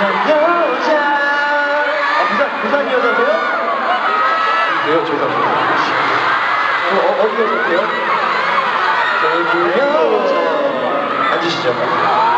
부산 여자. 아, 부산, 부산 여자세요? 네요, 죄송합니다. 어, 어, 어디 여자세요? 대구 여자. 앉으시죠.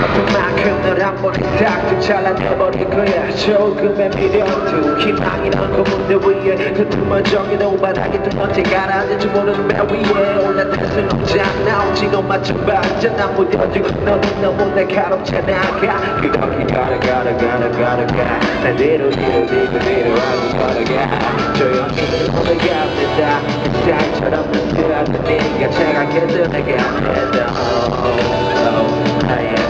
싶었던 만큼 널 한 번에 딱 잘라내버릴 거야 조금의 미련도 희망이란 그 무대 위에 그 틈을 정해놓은 바닥에 또 언제 가라앉을지 모르는 배 위에 올라탈 순 오지 너 맞춰봤자 난 무뎌지고 너는 너무 날카롭잖아 가 그렇게 가라 가라 가라 가라 가난 뒤로 뒤로 뒤로 뒤로 하고 걸어가 조용히 올라갑니다 햇살처럼 눈뜨는 네가 차갑게 들어가면 oh, oh, I am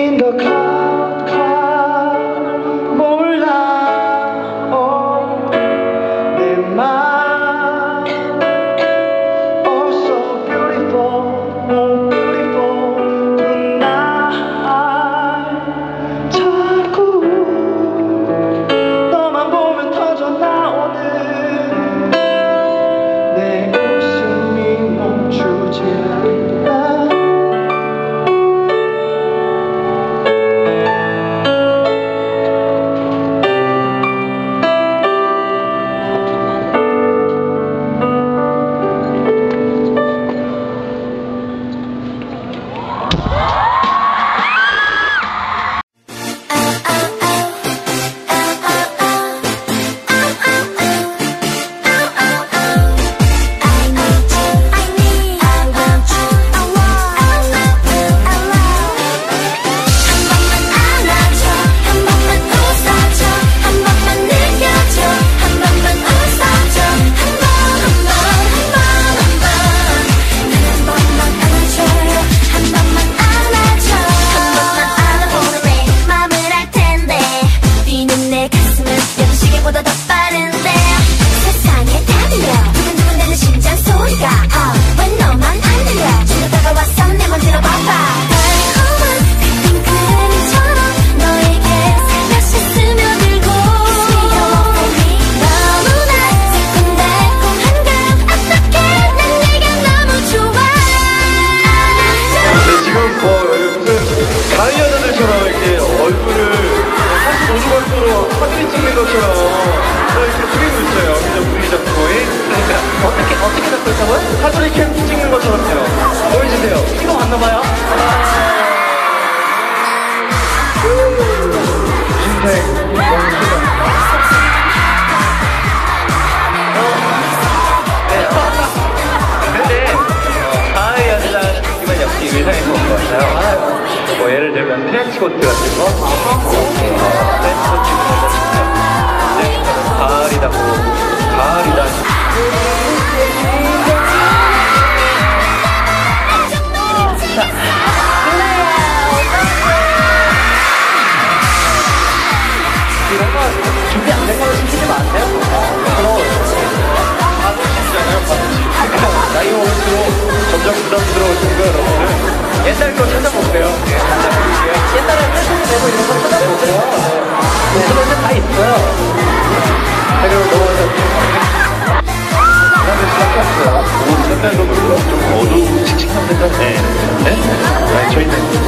In the cloud, 가을 여자들처럼 이렇게 얼굴을 45도로 사진 찍는 것처럼 저 이렇게 숙이고 있어요. 분위기 잡고 거의. 그러니까 어떻게 어떻게 잡고 있다고요? 사투리 캠 찍는 것처럼요. 보여주세요. 이거 맞나 봐요. 인생 스쿼트 같은 거 네, 스쿼트 이제 가을이다. 뭐 가을이다. 아, 이런 거 짝 부담스러우신가 여러분들? 옛날 거 찾아보세요. 네, 찾아볼게요. 옛날에 패션 메모 이런 거 찾아보세요. 네. 인터넷에 다 있어요. 해결 넘어가서 하기 시작했어요. 오, 색깔도 좀 어두운 칙칙한 색깔. 네. 네? 네, 저희는 네.